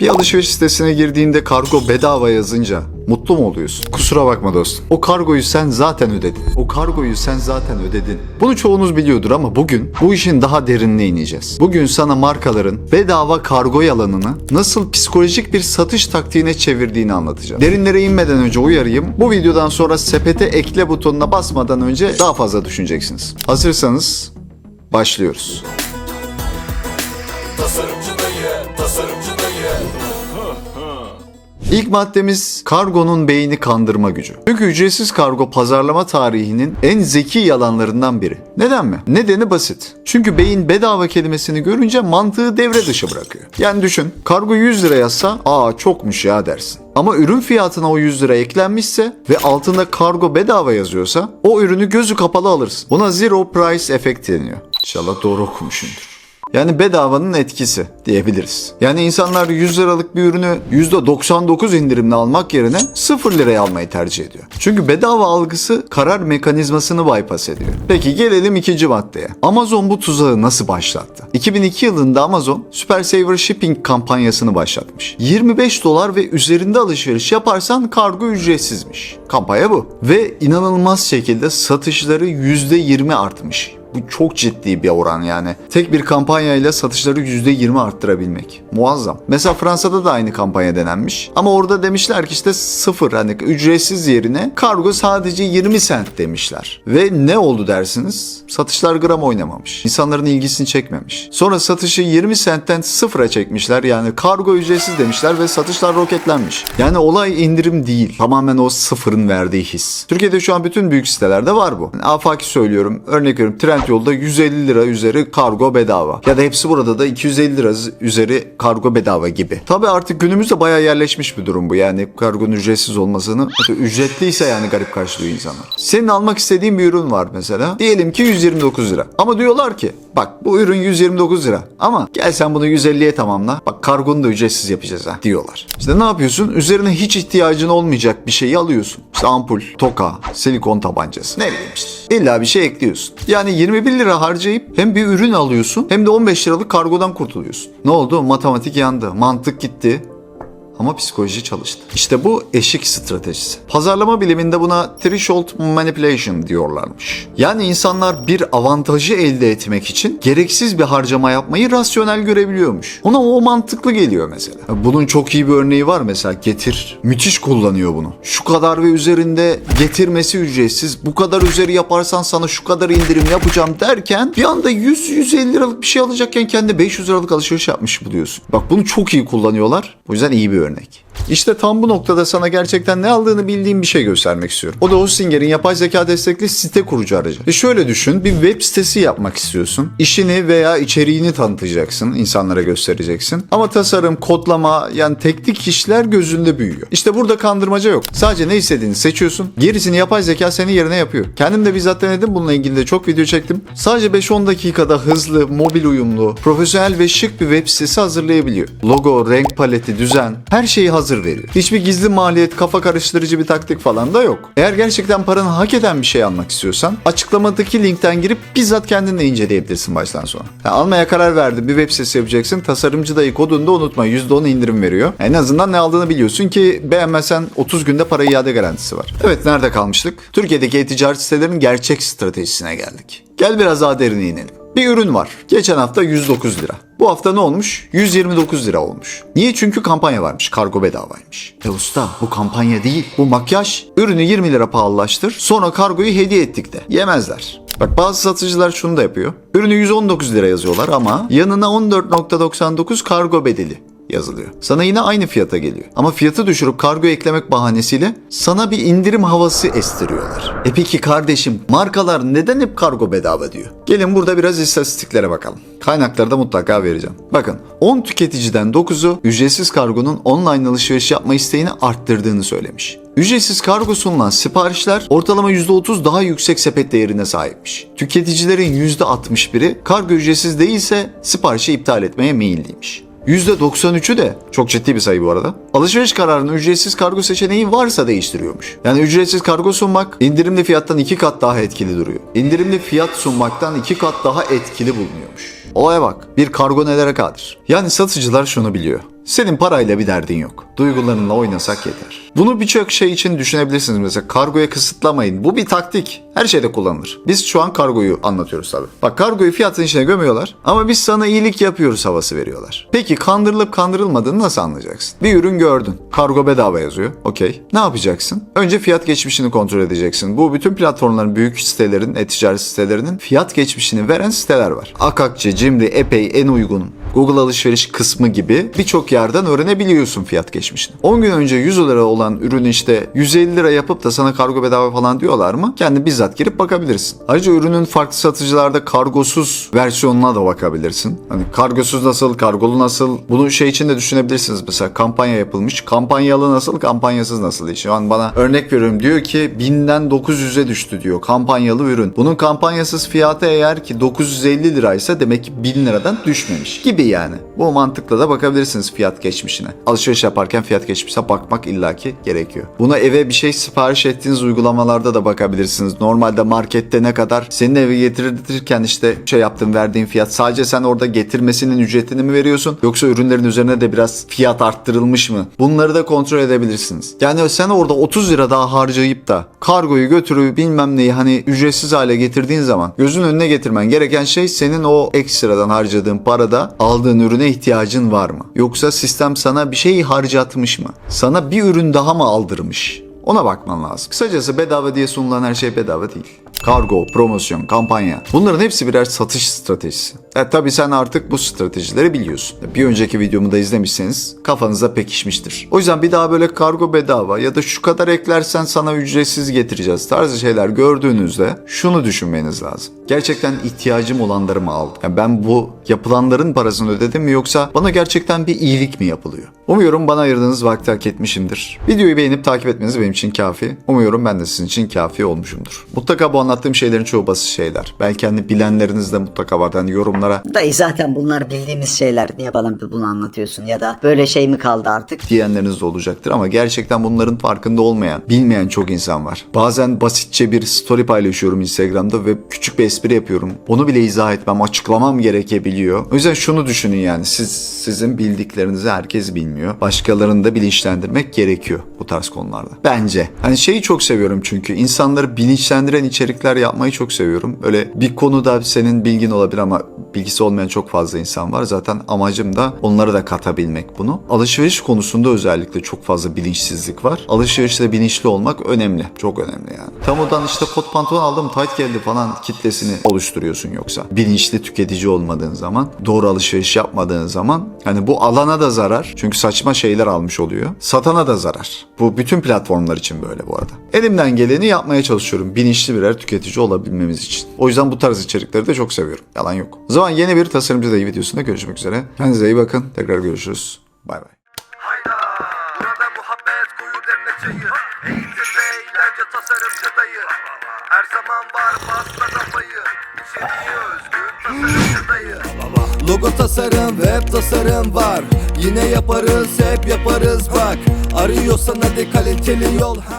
Bir alışveriş sitesine girdiğinde kargo bedava yazınca mutlu mu oluyorsun? Kusura bakma dostum. O kargoyu sen zaten ödedin. O kargoyu sen zaten ödedin. Bunu çoğunuz biliyordur ama bugün bu işin daha derinine ineceğiz. Bugün sana markaların bedava kargo yalanını nasıl psikolojik bir satış taktiğine çevirdiğini anlatacağım. Derinlere inmeden önce uyarayım. Bu videodan sonra sepete ekle butonuna basmadan önce daha fazla düşüneceksiniz. Hazırsanız başlıyoruz. Tasarımcı İlk maddemiz kargonun beyni kandırma gücü. Çünkü ücretsiz kargo pazarlama tarihinin en zeki yalanlarından biri. Neden mi? Nedeni basit. Çünkü beyin bedava kelimesini görünce mantığı devre dışı bırakıyor. Yani düşün kargo 100 lira yazsa aa çokmuş ya dersin. Ama ürün fiyatına o 100 lira eklenmişse ve altında kargo bedava yazıyorsa o ürünü gözü kapalı alırsın. Buna zero price efekt deniyor. İnşallah doğru okumuşumdur. Yani bedavanın etkisi diyebiliriz. Yani insanlar 100 liralık bir ürünü %99 indirimle almak yerine 0 liraya almayı tercih ediyor. Çünkü bedava algısı karar mekanizmasını bypass ediyor. Peki gelelim ikinci maddeye. Amazon bu tuzağı nasıl başlattı? 2002 yılında Amazon Super Saver Shipping kampanyasını başlatmış. 25 dolar ve üzerinde alışveriş yaparsan kargo ücretsizmiş. Kampanya bu. Ve inanılmaz şekilde satışları %20 artmış. Bu çok ciddi bir oran yani. Tek bir kampanyayla satışları %20 arttırabilmek. Muazzam. Mesela Fransa'da da aynı kampanya denenmiş. Ama orada demişler ki işte sıfır hani ücretsiz yerine kargo sadece 20 sent demişler. Ve ne oldu dersiniz? Satışlar gram oynamamış. İnsanların ilgisini çekmemiş. Sonra satışı 20 sentten sıfıra çekmişler. Yani kargo ücretsiz demişler ve satışlar roketlenmiş. Yani olay indirim değil. Tamamen o sıfırın verdiği his. Türkiye'de şu an bütün büyük sitelerde var bu. Yani afaki söylüyorum. Örnek veriyorum. Trendyol'da 150 lira üzeri kargo bedava. Ya da hepsi burada da 250 lira üzeri kargo bedava gibi. Tabii artık günümüzde bayağı yerleşmiş bir durum bu. Yani kargonun ücretsiz olmasını ücretliyse yani garip karşılıyor insanlar. Senin almak istediğin bir ürün var mesela. Diyelim ki 129 lira. Ama diyorlar ki bak bu ürün 129 lira ama gel sen bunu 150'ye tamamla. Bak kargonu da ücretsiz yapacağız ha diyorlar. İşte ne yapıyorsun? Üzerine hiç ihtiyacın olmayacak bir şeyi alıyorsun. İşte ampul, toka, silikon tabancası. Ne bileyim işte. İlla bir şey ekliyorsun. Yani 21 lira harcayıp hem bir ürün alıyorsun hem de 15 liralık kargodan kurtuluyorsun. Ne oldu? Matematik yandı. Mantık gitti. Ama psikoloji çalıştı. İşte bu eşik stratejisi. Pazarlama biliminde buna threshold manipulation diyorlarmış. Yani insanlar bir avantajı elde etmek için gereksiz bir harcama yapmayı rasyonel görebiliyormuş. Ona o mantıklı geliyor mesela. Bunun çok iyi bir örneği var mesela Getir. Müthiş kullanıyor bunu. Şu kadar ve üzerinde getirmesi ücretsiz. Bu kadar üzeri yaparsan sana şu kadar indirim yapacağım derken bir anda 100-150 liralık bir şey alacakken kendi 500 liralık alışveriş yapmış buluyorsun. Bak bunu çok iyi kullanıyorlar. O yüzden iyi bir örnek. örnek. İşte tam bu noktada sana gerçekten ne aldığını bildiğim bir şey göstermek istiyorum. O da Hostinger'in yapay zeka destekli site kurucu aracı. E şöyle düşün, bir web sitesi yapmak istiyorsun. İşini veya içeriğini tanıtacaksın, insanlara göstereceksin. Ama tasarım, kodlama yani teknik işler gözünde büyüyor. İşte burada kandırmaca yok. Sadece ne istediğini seçiyorsun. Gerisini yapay zeka senin yerine yapıyor. Kendim de bizzat denedim. Bununla ilgili de çok video çektim. Sadece 5-10 dakikada hızlı, mobil uyumlu, profesyonel ve şık bir web sitesi hazırlayabiliyor. Logo, renk paleti, düzen her şeyi hazır veriyor. Hiçbir gizli maliyet, kafa karıştırıcı bir taktik falan da yok. Eğer gerçekten paranı hak eden bir şey almak istiyorsan açıklamadaki linkten girip bizzat kendin de inceleyebilirsin baştan sona. Ha, almaya karar verdin bir web sitesi yapacaksın. Tasarımcı dayı kodunu da unutma %10 indirim veriyor. En azından ne aldığını biliyorsun ki beğenmezsen 30 günde para iade garantisi var. Evet nerede kalmıştık? Türkiye'deki e-ticaret sitelerinin gerçek stratejisine geldik. Gel biraz daha derine inelim. Bir ürün var. Geçen hafta 109 lira. Bu hafta ne olmuş? 129 lira olmuş. Niye? Çünkü kampanya varmış. Kargo bedavaymış. E usta bu kampanya değil. Bu makyaj. Ürünü 20 lira pahalılaştır. Sonra kargoyu hediye ettik de. Yemezler. Bak bazı satıcılar şunu da yapıyor. Ürünü 119 lira yazıyorlar ama yanına 14.99 kargo bedeli yazılıyor. Sana yine aynı fiyata geliyor. Ama fiyatı düşürüp kargo eklemek bahanesiyle sana bir indirim havası estiriyorlar. E peki kardeşim markalar neden hep kargo bedava diyor? Gelin burada biraz istatistiklere bakalım. Kaynakları da mutlaka vereceğim. Bakın 10 tüketiciden 9'u ücretsiz kargonun online alışveriş yapma isteğini arttırdığını söylemiş. Ücretsiz kargo sunulan siparişler ortalama %30 daha yüksek sepet değerine sahipmiş. Tüketicilerin %61'i kargo ücretsiz değilse siparişi iptal etmeye meyilliymiş. %93'ü de çok ciddi bir sayı bu arada. Alışveriş kararını ücretsiz kargo seçeneği varsa değiştiriyormuş. Yani ücretsiz kargo sunmak indirimli fiyattan iki kat daha etkili duruyor. İndirimli fiyat sunmaktan iki kat daha etkili bulunuyormuş. Olaya bak. Bir kargo nelere kadir? Yani satıcılar şunu biliyor. Senin parayla bir derdin yok. Duygularınla oynasak yeter. Bunu birçok şey için düşünebilirsiniz. Mesela kargoya kısıtlamayın. Bu bir taktik. Her şeyde kullanılır. Biz şu an kargoyu anlatıyoruz tabii. Bak kargoyu fiyatın içine gömüyorlar ama biz sana iyilik yapıyoruz havası veriyorlar. Peki kandırılıp kandırılmadığını nasıl anlayacaksın? Bir ürün gördün. Kargo bedava yazıyor. Okey. Ne yapacaksın? Önce fiyat geçmişini kontrol edeceksin. Bu bütün platformların, büyük sitelerin, e-ticaret sitelerinin fiyat geçmişini veren siteler var. Akakçe, Cimri, Epey, En Uygun, Google alışveriş kısmı gibi birçok yerden öğrenebiliyorsun fiyat geçmişini. 10 gün önce 100 lira olan ürünü işte 150 lira yapıp da sana kargo bedava falan diyorlar mı? Kendi bizzat girip bakabilirsin. Ayrıca ürünün farklı satıcılarda kargosuz versiyonuna da bakabilirsin. Hani kargosuz nasıl, kargolu nasıl? Bunu şey için de düşünebilirsiniz. Mesela kampanya yapılmış. Kampanyalı nasıl, kampanyasız nasıl. Şu an bana örnek veriyorum. Diyor ki 1000'den 900'e düştü diyor. Kampanyalı ürün. Bunun kampanyasız fiyatı eğer ki 950 liraysa demek ki 1000 liradan düşmemiş gibi yani. Bu mantıkla da bakabilirsiniz fiyat geçmişine. Alışveriş yaparken fiyat geçmişine bakmak illaki gerekiyor. Buna eve bir şey sipariş ettiğiniz uygulamalarda da bakabilirsiniz. Normalde markette ne kadar senin eve getirirken işte şey yaptığın verdiğin fiyat sadece sen orada getirmesinin ücretini mi veriyorsun yoksa ürünlerin üzerine de biraz fiyat arttırılmış mı? Bunları da kontrol edebilirsiniz. Yani sen orada 30 lira daha harcayıp da kargoyu götürüp bilmem neyi hani ücretsiz hale getirdiğin zaman gözün önüne getirmen gereken şey senin o ekstradan harcadığın parada aldığın ürüne ihtiyacın var mı? Yoksa sistem sana bir şey harcatmış mı? Sana bir ürün daha mı aldırmış? Ona bakman lazım. Kısacası bedava diye sunulan her şey bedava değil. Kargo, promosyon, kampanya. Bunların hepsi birer satış stratejisi. E tabi sen artık bu stratejileri biliyorsun. Bir önceki videomu da izlemişseniz kafanıza pekişmiştir. O yüzden bir daha böyle kargo bedava ya da şu kadar eklersen sana ücretsiz getireceğiz tarzı şeyler gördüğünüzde şunu düşünmeniz lazım. Gerçekten ihtiyacım olanları mı aldım? Yani ben bu yapılanların parasını ödedim mi yoksa bana gerçekten bir iyilik mi yapılıyor? Umuyorum bana ayırdığınız vakti hak etmişimdir. Videoyu beğenip takip etmeniz benim için kafi. Umuyorum ben de sizin için kafi olmuşumdur. Mutlaka bu anlattığım şeylerin çoğu basit şeyler. Belki hani bilenleriniz de mutlaka var. Hani yorumlara Dayı zaten bunlar bildiğimiz şeyler. Niye bana bunu anlatıyorsun? Ya da böyle şey mi kaldı artık? diyenleriniz de olacaktır ama gerçekten bunların farkında olmayan, bilmeyen çok insan var. Bazen basitçe bir story paylaşıyorum Instagram'da ve küçük bir espri yapıyorum. Onu bile izah etmem, açıklamam gerekebiliyor. O yüzden şunu düşünün yani siz sizin bildiklerinizi herkes bilmiyor. Başkalarını da bilinçlendirmek gerekiyor bu tarz konularda. Bence. Hani şeyi çok seviyorum çünkü insanları bilinçlendiren içerikler yapmayı çok seviyorum. Öyle bir konuda senin bilgin olabilir ama bilgisi olmayan çok fazla insan var. Zaten amacım da onlara da katabilmek bunu. Alışveriş konusunda özellikle çok fazla bilinçsizlik var. Alışverişte bilinçli olmak önemli. Çok önemli yani. Tamudan işte kot pantolon aldım tight geldi falan kitlesini oluşturuyorsun yoksa. Bilinçli tüketici olmadığın zaman, doğru alışveriş yapmadığın zaman hani bu alana da zarar. Çünkü saçma şeyler almış oluyor. Satana da zarar. Bu bütün platformlar için böyle bu arada. Elimden geleni yapmaya çalışıyorum. Bilinçli birer tüketici olabilmemiz için. O yüzden bu tarz içerikleri de çok seviyorum. Yalan yok. O zaman yeni bir tasarımcı dayı videosunda görüşmek üzere. Kendinize iyi bakın. Tekrar görüşürüz. Bay bay. Hayda Burada muhabbet koyu demle çayı Eğitim ve eğlence tasarımcı dayı Her zaman var basma kafayı İçeriği özgün tasarımcı dayı Logo tasarım, web tasarım var Yine yaparız, hep yaparız bak Arıyorsan hadi kaliteli yol ha